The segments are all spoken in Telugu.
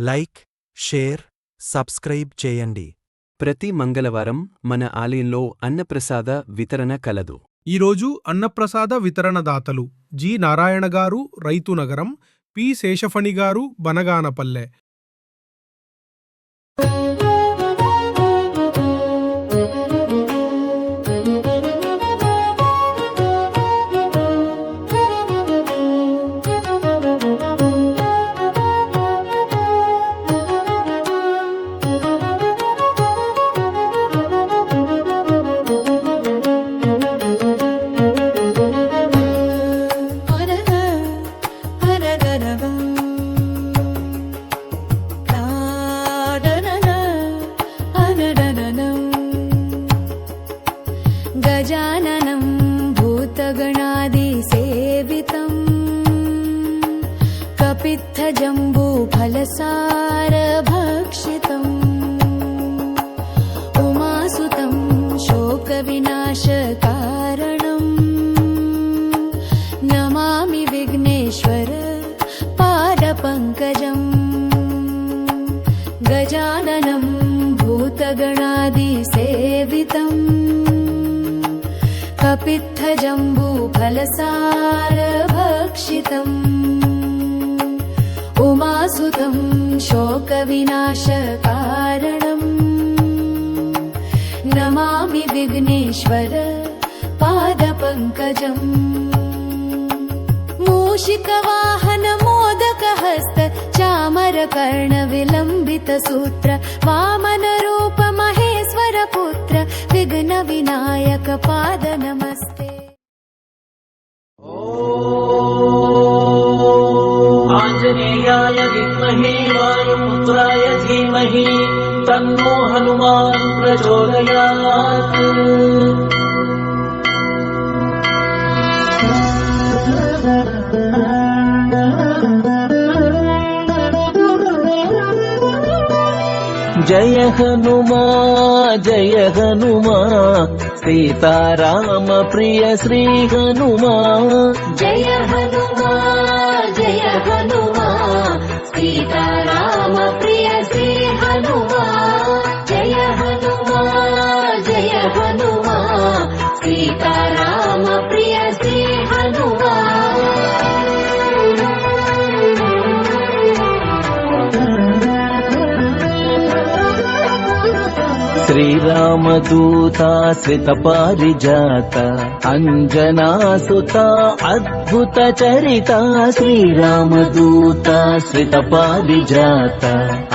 లైక్ షేర్ సబ్స్క్రైబ్ చేయండి. ప్రతి మంగళవారం మన ఆలయంలో అన్నప్రసాద వితరణ కలదు. ఈరోజు అన్నప్రసాద వితరణదాతలు జి. నారాయణ గారు రైతు నగరం పి. శేషఫణి గారు బనగానపల్లె. कपित्थजम्बूफलसारभक्षितम् उमासुतं शोकविनाशकारणम्। नमामि विघ्नेश्वर पादपङ्कजम्। गजाननं भूतगणादिसेवितम्। कपित्थजम्बूफलसारभक्षितम् सुतं शोकविनाशकारणम् नमामि विघ्नेश्वर पादपङ्कजम् मूषिकवाहनमोदकहस्त चामरकर्णविलम्बितसूत्र वामनरूपमहेश्वरपुत्र विघ्नविनायकपाद नमस्ते तन्नो हनुमान् प्रचोदयात् जय हनुमा जय हनुमा सीताराम प्रिय श्री हनुमा जय हनुमा जय हनुमा सीताराम प्रिय श्री हनुमा जय हनुमा जय हनुमा सीताराम శ్రీరామదూత శ్రిత పారిజాత అంజనాసుత అద్భుత చరిత శ్రీరామదూత శ్రిత పారిజాత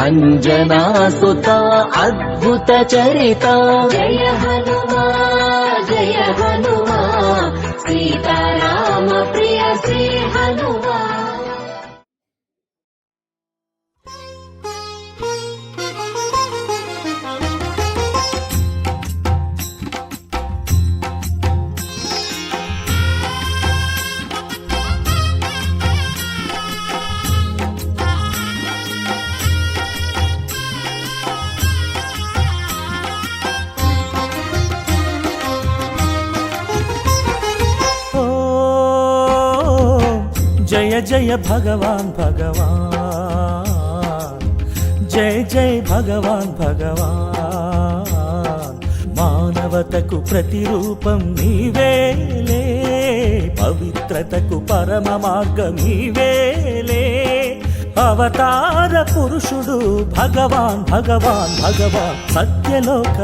అంజనాసుత అద్భుత చరిత జయ హనుమా జయ హనుమా సీతారామ ప్రియ శ్రీ హనుమా. జయ భగవాన్ భగవాన్. జయ జయ భగవాన్ భగవాన్. మానవతకు ప్రతిరూపం నీవేలే పవిత్రతకు పరమ మార్గం నీవేలే అవతార పురుషుడు భగవాన్ భగవాన్ భగవాన్. సత్యలోకవాసుడేలే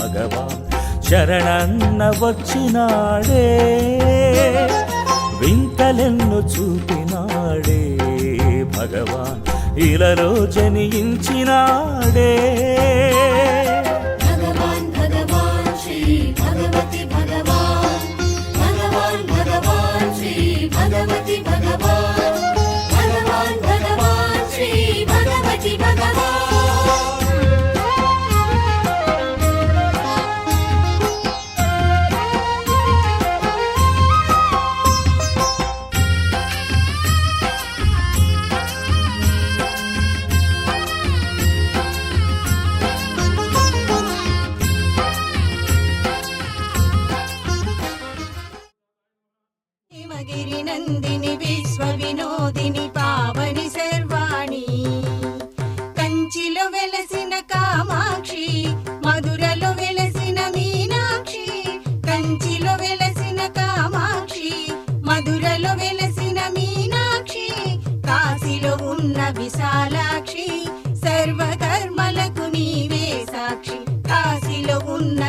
భగవాన్. శరణన్న వచ్చినాడే. వింతలెన్ను చూపినాడే భగవాన్. ఇలలో జనించినాడే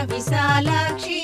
విశాలాక్షి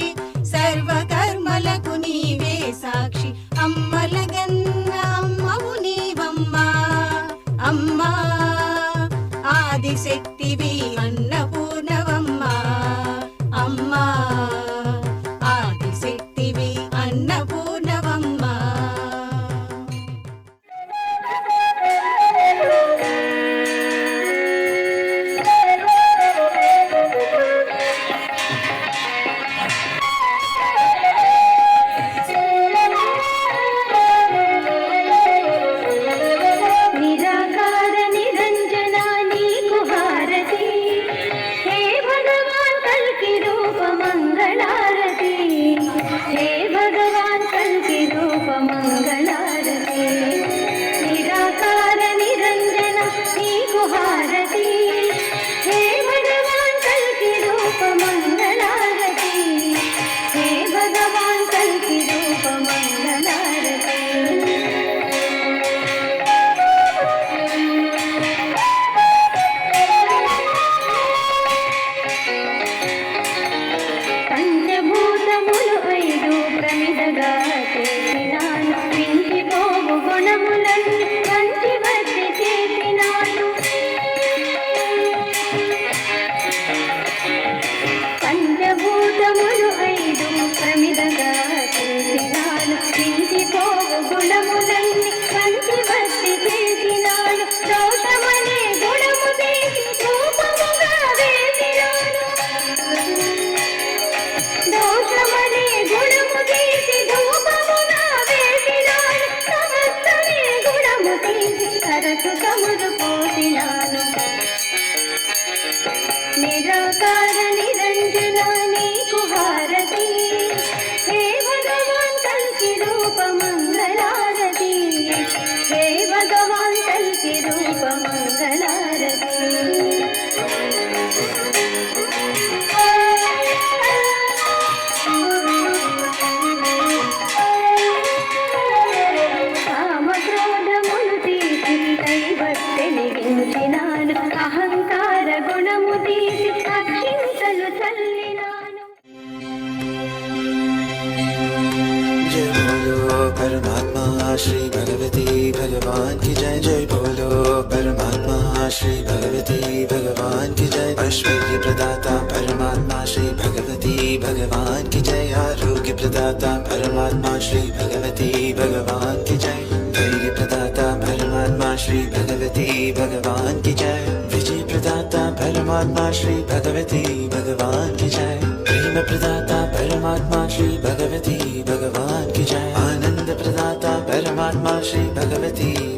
प्रदाता परमात्मा श्री भगवती भगवान की जय। आरोग्य प्रदाता परमात्मा श्री भगवती भगवान की जय। धैर्य प्रदाता परमात्मा श्री भगवती भगवान की जय। विजय प्रदाता परमात्मा श्री भगवती भगवान की जय। प्रेम प्रदाता परमात्मा श्री भगवती भगवान की जय। आनंद प्रदाता परमात्मा श्री भगवती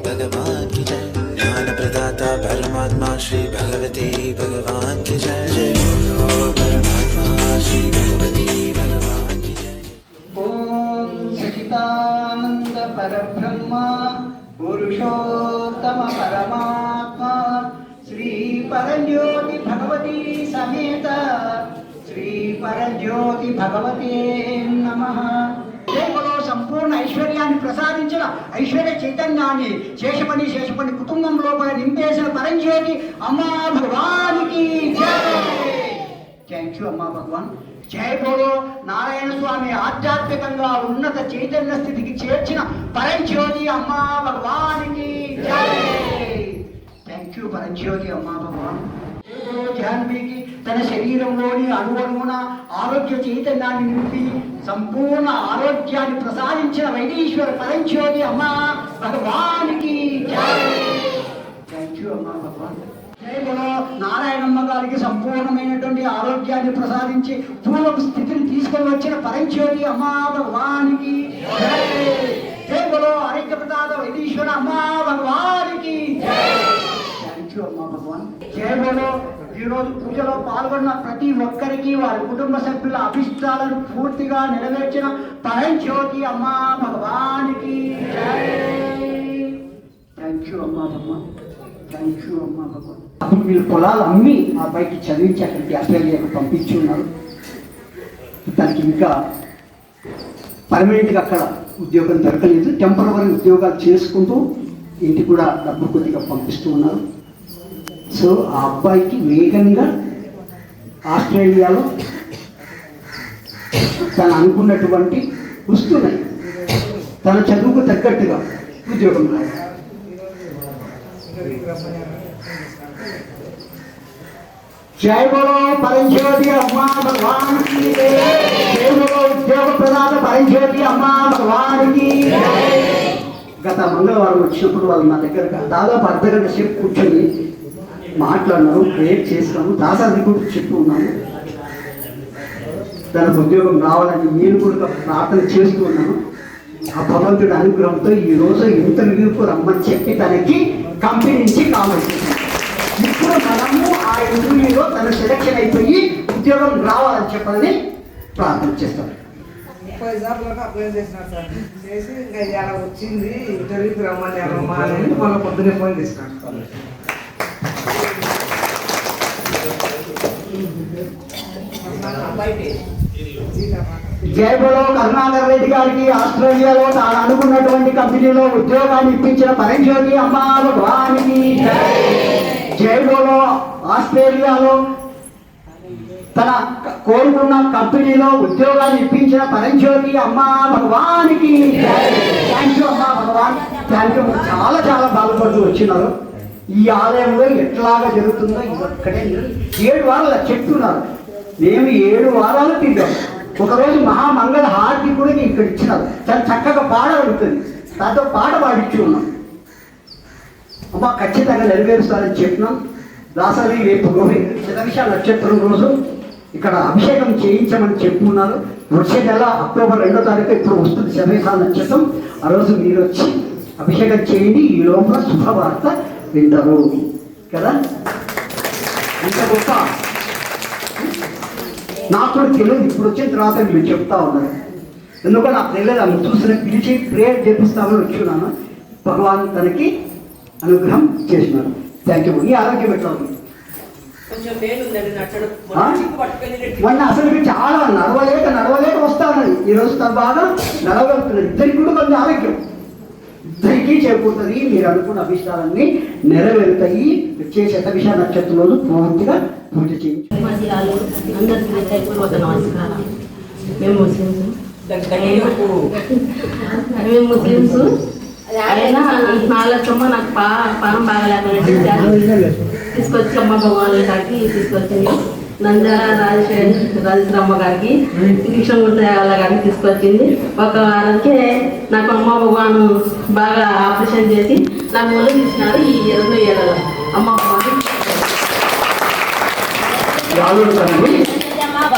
परमात्मा श्री भगवती भगवान की जय। जय ओम सचिदानंद परब्रह्मा, पुरुषोत्तम परमात्मा, श्री परज्योति भगवती समेत, श्री परज्योति भगवते नमः। ఐశ్వర్యాన్ని ప్రసాదించిన ఐశ్వర్య చైతన్యాన్ని శేషపని శేషపని కుటుంబం లోపల నింపేసిన పరంజ్యోతి అమ్మా భగవానికి థ్యాంక్ యూ అమ్మా భగవాన్. జై బోలో నారాయణ స్వామి ఆధ్యాత్మికంగా ఉన్నత చైతన్య స్థితికి చేర్చిన పరంజ్యోతి అమ్మా భగవానికి థ్యాంక్ యూ పరంజ్యోతి అమ్మా భగవాన్. జాన్వీకి తన శరీరంలోని అణువణువున ఆరోగ్య చైతన్యాన్ని నింపి సంపూర్ణ ఆరోగ్యాన్ని ప్రసాదించిన వైదీశ్వర పరంచోది అమ్మ భగవానికి థ్యాంక్ యూ అమ్మా భగవాన్. నారాయణమ్మ గారికి సంపూర్ణమైనటువంటి ఆరోగ్యాన్ని ప్రసాదించి పూర్వపు స్థితిని తీసుకొని వచ్చిన పరంచోది అమ్మ భగవానికి జై. జై బలో ఆరోగ్య ప్రసాద వైదీశ్వర అమ్మా. థ్యాంక్ మా అమ్మా భగవాన్ జై బలో ఈరోజు పూజలో పాల్గొన్న ప్రతి ఒక్కరికి వారి కుటుంబ సభ్యుల అభిష్టాలను పూర్తిగా నెరవేర్చిన పరంజ్యోతి అమ్మా భగవానికి. థ్యాంక్ యూ అమ్మా భగవాన్. థ్యాంక్ యూ అమ్మా భగవాన్. అప్పుడు వీళ్ళు పొలాలు అమ్మి ఆ అబ్బాయికి చదివించి అక్కడికి ఆస్ట్రేలియాకు పంపించి ఉన్నారు తనకి ఇంకా పర్మనెంట్గా అక్కడ ఉద్యోగం దొరకలేదు. టెంపరీ ఉద్యోగాలు చేసుకుంటూ ఇంటికి కూడా డబ్బు కొద్దిగా పంపిస్తూ ఉన్నారు. సో ఆ అబ్బాయికి వేగంగా ఆస్ట్రేలియాలో తను అనుకున్నటువంటి వస్తున్నాయి తన చదువుకు తగ్గట్టుగా ఉద్యోగం రావాలి జై బలో పరంజ్యోతి అమ్మా భగవానికి జై. ఉద్యోగ ప్రదాత పరంజ్యోతి అమ్మా భగవానికి గత మంగళవారం వచ్చినప్పుడు వాళ్ళు నా దగ్గర దాదాపు అర్ధ గంట సేపు కూర్చొని మాట్లాడినారు క్రియేట్ చేసినాము దాదాపు కూడా చెప్తున్నాను ఉన్నాము తనకు ఉద్యోగం రావాలని నేను కూడా ప్రార్థన చేస్తూ ఉన్నాను. ఆ భగవంతుడి అనుగ్రహంతో ఈ రోజు ఇంటర్వ్యూకు రమ్మని చెప్పి తనకి కంపెనీ నుంచి కావాలి ఇప్పుడు మనము ఆ ఇంటర్వ్యూలో తన సెలెక్షన్ అయిపోయి ఉద్యోగం రావాలని చెప్పాలని ప్రార్థన చేస్తాం. ముప్పై సార్లు అప్లై చేసినారు సార్. చేసి ఇంకా ఇలా వచ్చింది ఇంటర్వ్యూకి రమ్మని మళ్ళీ పొద్దునే ఫోన్ చేసినారు. జై బలో కరుణాకర్ రెడ్డి గారికి ఆస్ట్రేలియాలో తాను అనుకున్నటువంటి కంపెనీలో ఉద్యోగాన్ని ఇప్పించిన పరంజ్యోతి అమ్మా భగవానికి జై. బోలో ఆస్ట్రేలియాలో తన కోరుకున్న కంపెనీలో ఉద్యోగాన్ని ఇప్పించిన పరంజ్యోతి అమ్మా భగవానికి. థ్యాంక్ యూ అమ్మా భగవాన్. థ్యాంక్ యూ చాలా చాలా బాధపడుతూ వచ్చినారు. ఈ ఆలయంలో ఎట్లాగా జరుగుతుందో ఇక్కడే ఏడు వారాలు చెప్తున్నారు మేము ఏడు వారాలు తింటాం ఒకరోజు మహామంగళ హారతి కూడా ఇక్కడ ఇచ్చినారు. చాలా చక్కగా పాడగలుగుతుంది దాంతో పాట పాడించి ఉన్నాం అమ్మ ఖచ్చితంగా నెరవేరుస్తారని చెప్పినాం. దాసరి రేపు రోహి శతవిష నక్షత్రం రోజు ఇక్కడ అభిషేకం చేయించమని చెప్పుకున్నారు వచ్చే నెల అక్టోబర్ రెండో తారీఖు ఇప్పుడు వస్తుంది శతవిష నక్షత్రం. ఆ రోజు మీరు వచ్చి అభిషేకం చేయండి. ఈ లోపల శుభవార్త వింటారు కదా? ఇంత గొప్ప? నాకు కూడా తెలియదు ఇప్పుడు వచ్చిన తర్వాత మీరు చెప్తా ఉన్నారు ఎందుకంటే నాకు తెలియదు ఆమె చూసిన పిలిచి ప్రేయర్ చేపిస్తామని వచ్చున్నాను. భగవాన్ తనకి అనుగ్రహం చేసినారు థ్యాంక్ యూ ఈ ఆరోగ్యం ఎట్లా ఉంది? మొన్న అసలు చాలా నడవలేక నడవలేక వస్తా ఉన్నది ఈ రోజు తన బాగా నడవగలుగుతున్నది ఇద్దరికి కూడా కొంచెం ఆరోగ్యం. ఇద్దరికీ చేకూరుతుంది. మీరు అనుకున్న అభిష్టాలన్నీ నెరవేరుతాయి. వచ్చే శతవిష నక్షత్రం రోజు పూర్తిగా పూజ చేయించు మసీరాలు అందరికీ పూర్వక నమస్కారం మేము ముస్లిమ్స్. మేము ముస్లిమ్స్. అయినా నాలుగమ్మ నాకు పా పానం తీసుకొచ్చి అమ్మ భగవాన్ గారికి తీసుకొచ్చింది. నంద్యాల రాజేశ్వరి రాజేశ్వరమ్మ గారికి కృష్ణమూర్తి వాళ్ళ గారికి తీసుకొచ్చింది. ఒక వారానికి నాకు అమ్మ భగవాన్ బాగా ఆపరేషన్ చేసి నాకు ముందు తీసినారు ఈ రెండు ఏళ్ళలో. అమ్మ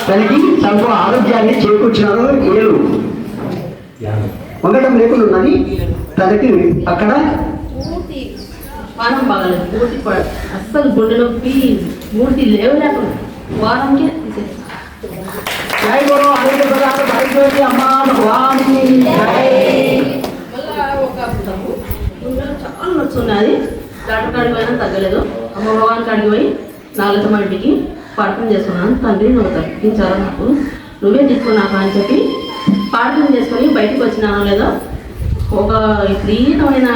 తనకి తనకు ఆరోగ్యాన్ని చేకూర్చినారు ఏలు వంగటం లేకుండా ఉన్నది. తనకి అక్కడ పానం బాగాలేదు అస్సలు గుండె నొప్పి పూర్తి లేవలేకుండా. వారంకే తీసేస్తాను జై గురు ప్రదాత భాగ్యవతి అమ్మా భగవానికి జై. మళ్ళా ఒక అద్భుతము గుండెలో చాలా నొచ్చున్నది డాక్టర్ కాడికి పోయినా తగ్గలేదు. అమ్మ భగవాన్ కాడికి పోయి నాలుగు ఇంటికి ప్రార్థన చేసుకున్నాను తండ్రి నువ్వు తప్పించాలా నాకు? నువ్వే తీసుకున్నాక అని చెప్పి ప్రార్థన చేసుకొని బయటకు వచ్చినానో లేదో ఒక విపరీతమైన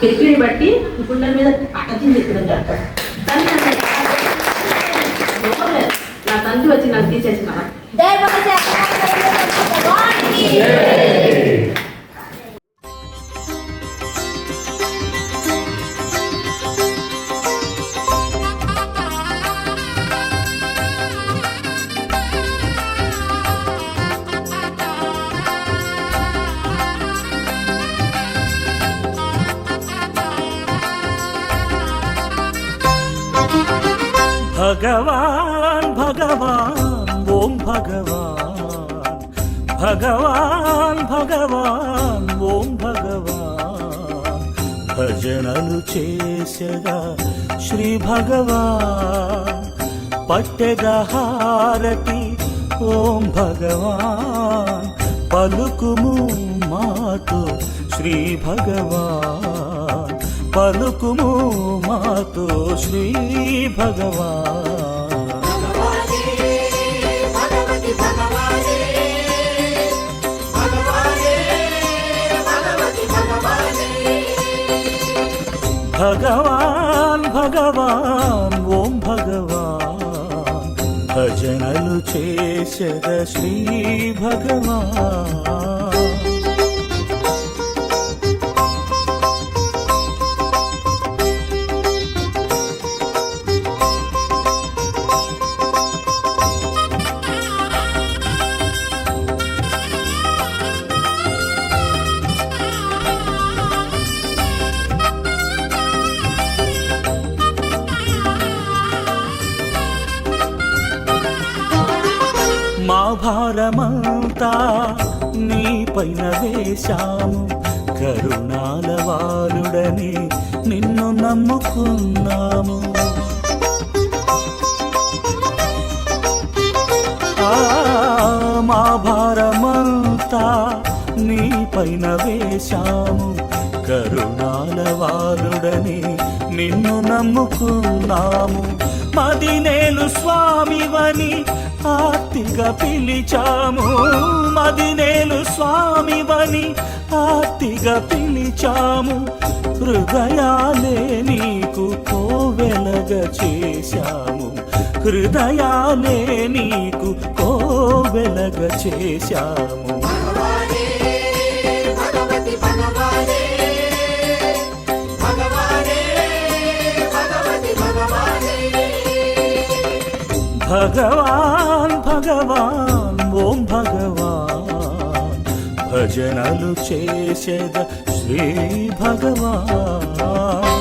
పిరికిడి బట్టి గుండెల మీద అటచింది ఇక్కడ డాక్టర్. మంచి వచ్చిన వచ్చి నాకు భగవాన్ భగవాన్ భగవాన్ ఓం భగవాన్ భజనలు చేసగా శ్రీ భగవాన్ పట్టెగా హారతి ఓం భగవాన్ పలుకుము మాతో శ్రీ భగవాన్ భగవాన్ భగవాన్ ఓం భగవాన్. భజనలు చేసద శ్రీ భగవాన్. భారమంతా నీ పైన వేశాము కరుణాల వారుడని నిన్ను నమ్ముకున్నాము. ఆ, మా భారమంతా నీ పైన వేశాము. కరుణాల వారుడని నిన్ను నమ్ముకున్నాము. పదినేలు స్వామివని ఆర్తిగా పిలిచాము. మదినేలు స్వామివని ఆర్తిగా పిలిచాము. హృదయాలే నీకు కోవెలగ చేశాము. హృదయాలే నీకు కోవెలగ చేశాము. భగవానే భగవాన్ ఓం భగవాన్. భజనలు చేసేద శ్రీ భగవాన్.